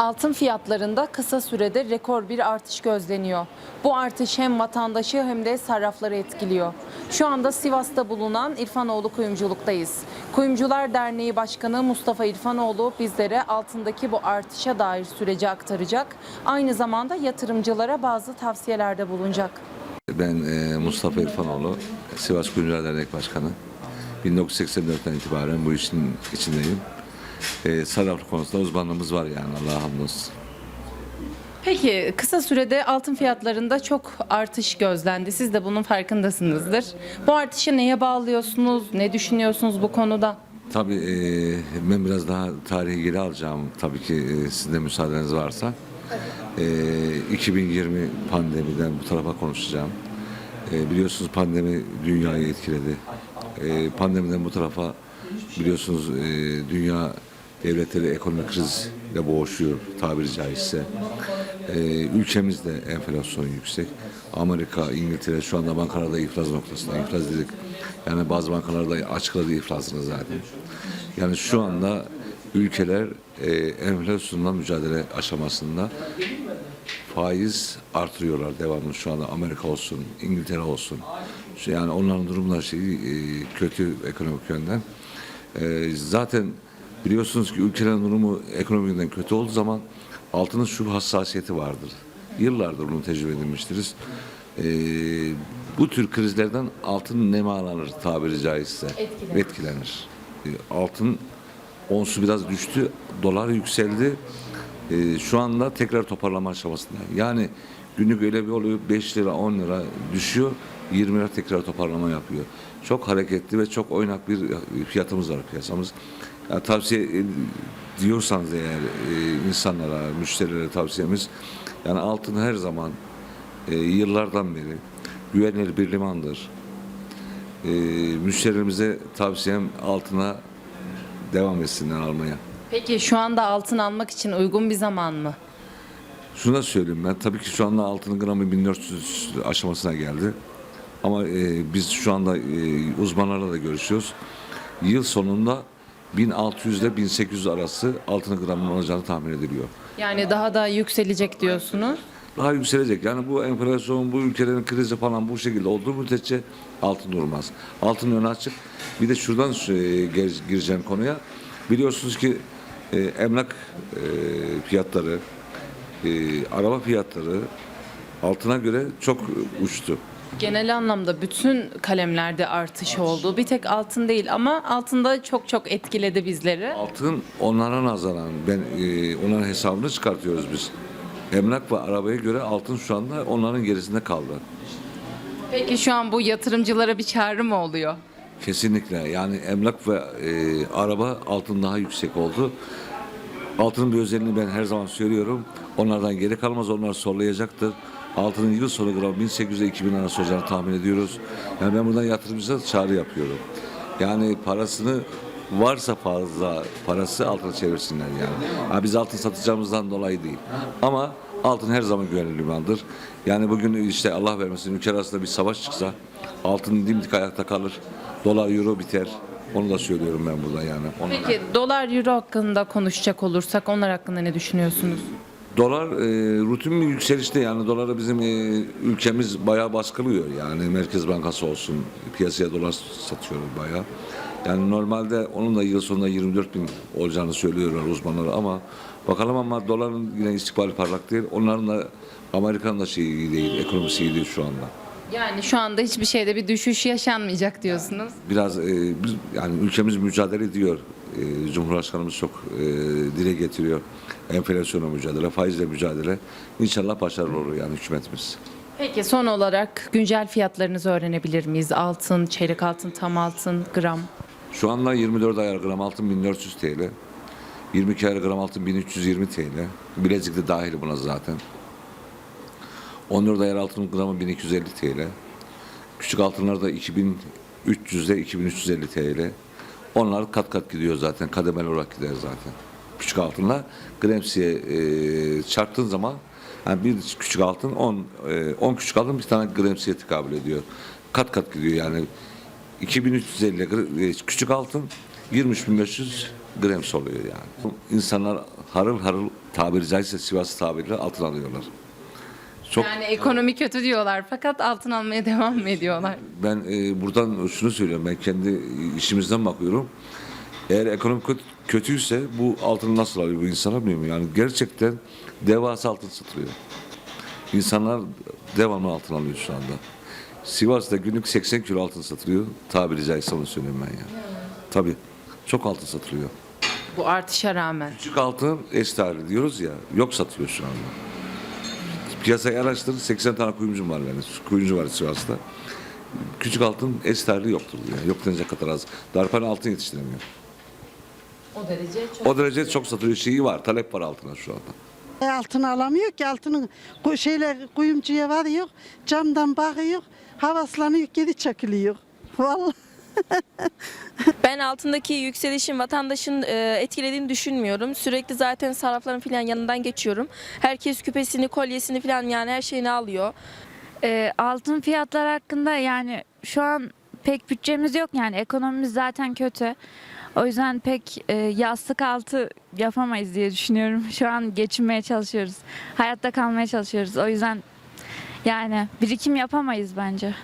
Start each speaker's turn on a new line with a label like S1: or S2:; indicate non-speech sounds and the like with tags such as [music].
S1: Altın fiyatlarında kısa sürede rekor bir artış gözleniyor. Bu artış hem vatandaşı hem de sarrafları etkiliyor. Şu anda Sivas'ta bulunan İrfanoğlu Kuyumculuk'tayız. Kuyumcular Derneği Başkanı Mustafa İrfanoğlu bizlere altındaki bu artışa dair süreci aktaracak. Aynı zamanda yatırımcılara bazı tavsiyelerde bulunacak.
S2: Ben e, Mustafa İrfanoğlu, Sivas Kuyumcular Dernek Başkanı. 1984'ten itibaren bu işin içindeyim. E, sarraflı konusunda uzmanlığımız var yani Allah'a hamdolsun.
S1: Peki kısa sürede altın fiyatlarında çok artış gözlendi. Siz de bunun farkındasınızdır. Bu artışı neye bağlıyorsunuz? Ne düşünüyorsunuz bu konuda?
S2: Tabii e, ben biraz daha tarihi geri alacağım tabii ki e, sizin de müsaadeniz varsa. E, 2020 pandemiden bu tarafa konuşacağım. E, biliyorsunuz pandemi dünyayı etkiledi. E, pandemiden bu tarafa biliyorsunuz e, dünya devletleri ekonomik krizle boğuşuyor tabiri caizse. E, ülkemizde enflasyon yüksek. Amerika, İngiltere şu anda bankalarda iflas noktasında. İflas dedik. Yani bazı bankalarda açıkladı iflasını zaten. Yani şu anda ülkeler e, enflasyonla mücadele aşamasında faiz artırıyorlar devamlı şu anda Amerika olsun, İngiltere olsun. Yani onların durumları şey e, kötü ekonomik yönden. E, zaten biliyorsunuz ki ülkelerin durumu ekonomik yönden kötü olduğu zaman altının şu hassasiyeti vardır. Yıllardır bunu tecrübe edilmiştiriz. E, bu tür krizlerden altın nemalanır tabiri caizse.
S1: Etkilenir.
S2: Etkilenir. E, altın onsu biraz düştü, dolar yükseldi. Ee, şu anda tekrar toparlama aşamasında. Yani günlük öyle bir oluyor 5 lira 10 lira düşüyor 20 lira tekrar toparlama yapıyor. Çok hareketli ve çok oynak bir fiyatımız var piyasamız. Yani tavsiye e, diyorsanız eğer e, insanlara, müşterilere tavsiyemiz yani altın her zaman e, yıllardan beri güvenilir bir limandır. E, müşterimize tavsiyem altına devam etsinler almaya.
S1: Peki şu anda altın almak için uygun bir zaman mı?
S2: Şunu da söyleyeyim ben. Tabii ki şu anda altının gramı 1400 aşamasına geldi. Ama e, biz şu anda e, uzmanlarla da görüşüyoruz. Yıl sonunda 1600 ile 1800 arası altın gramının olacağını tahmin ediliyor.
S1: Yani daha da yükselecek diyorsunuz.
S2: Daha yükselecek. Yani bu enflasyon, bu ülkelerin krizi falan bu şekilde olduğu müddetçe altın durmaz. Altın önü açık. Bir de şuradan e, gir- gireceğim konuya. Biliyorsunuz ki e, emlak e, fiyatları, e, araba fiyatları altına göre çok uçtu.
S1: Genel anlamda bütün kalemlerde artış oldu. Bir tek altın değil ama altında çok çok etkiledi bizleri.
S2: Altın onlara nazaran ben e, onların hesabını çıkartıyoruz biz. Emlak ve arabaya göre altın şu anda onların gerisinde kaldı.
S1: Peki şu an bu yatırımcılara bir çağrı mı oluyor?
S2: Kesinlikle yani emlak ve e, araba altın daha yüksek oldu. Altının bir özelliğini ben her zaman söylüyorum. Onlardan geri kalmaz onlar sollayacaktır. Altının yıl sonu gram 1800 ile 2000 arası olacağını tahmin ediyoruz. Yani ben buradan yatırımcılara çağrı yapıyorum. Yani parasını varsa fazla parası altına çevirsinler yani. Ha, biz altın satacağımızdan dolayı değil. Ama altın her zaman güvenli limandır. Yani bugün işte Allah vermesin ülke arasında bir savaş çıksa altın dimdik ayakta kalır. Dolar euro biter. Onu da söylüyorum ben burada yani. Onu-
S1: Peki dolar euro hakkında konuşacak olursak onlar hakkında ne düşünüyorsunuz?
S2: Dolar e, rutin bir yükselişte yani dolara bizim e, ülkemiz bayağı baskılıyor yani Merkez Bankası olsun piyasaya dolar satıyor bayağı. Yani normalde onun da yıl sonunda 24 bin olacağını söylüyorlar uzmanlar ama bakalım ama doların yine istikbali parlak değil. Onların da Amerika'nın da şeyi iyi değil, ekonomisi iyi değil şu anda.
S1: Yani şu anda hiçbir şeyde bir düşüş yaşanmayacak diyorsunuz.
S2: Biraz e, biz, yani ülkemiz mücadele ediyor. E, Cumhurbaşkanımız çok e, dile getiriyor. Enflasyonla mücadele, faizle mücadele. İnşallah başarılı olur yani hükümetimiz.
S1: Peki son olarak güncel fiyatlarınızı öğrenebilir miyiz? Altın, çeyrek altın, tam altın, gram.
S2: Şu anda 24 ayar gram altın 1400 TL. 22 ayar gram altın 1320 TL. Bilezik de dahil buna zaten. 14 ayar altın gramı 1250 TL. Küçük altınlar da 2300 ile 2350 TL. Onlar kat kat gidiyor zaten. Kademeli olarak gider zaten. Küçük altınla Gramsci'ye e, çarptığın zaman yani bir küçük altın 10 e, 10 küçük altın bir tane Gramsci'ye tekabül ediyor. Kat kat gidiyor yani. 2350 gra- e, küçük altın 23500 grams oluyor yani. İnsanlar harıl harıl tabiri caizse Sivas tabiriyle altın alıyorlar. Çok
S1: Yani ekonomi kötü diyorlar fakat altın almaya devam mı ediyorlar?
S2: ben e, buradan şunu söylüyorum. Ben kendi işimizden bakıyorum. Eğer ekonomi kötü, kötüyse bu altını nasıl alıyor bu insanlar bilmiyorum. Yani gerçekten devasa altın satılıyor. İnsanlar devamlı altın alıyor şu anda. Sivas'ta günlük 80 kilo altın satılıyor. Tabiri caizse onu söyleyeyim ben ya. Tabii. Çok altın satılıyor.
S1: Bu artışa rağmen.
S2: Küçük altın eş diyoruz ya. Yok satıyor şu anda. Piyasayı araştır. 80 tane kuyumcum var benim. Kuyumcu var Sivas'ta. Küçük altın eş tarihli yoktur. Yani. Yok denecek kadar az. Darphane altın yetiştiremiyor.
S1: O derece çok.
S2: O derece çok satılıyor. Şeyi var. Talep var altına şu anda.
S3: E, altını alamıyor ki altının şeyler kuyumcuya varıyor camdan bakıyor havaslanıyor geri çakılıyor. Vallahi. [laughs]
S4: Ben altındaki yükselişin vatandaşın e, etkilediğini düşünmüyorum. Sürekli zaten sarrafların falan yanından geçiyorum. Herkes küpesini, kolyesini falan yani her şeyini alıyor.
S5: Ee, altın fiyatları hakkında yani şu an pek bütçemiz yok yani ekonomimiz zaten kötü. O yüzden pek e, yastık altı yapamayız diye düşünüyorum. [laughs] Şu an geçinmeye çalışıyoruz. Hayatta kalmaya çalışıyoruz. O yüzden yani birikim yapamayız bence.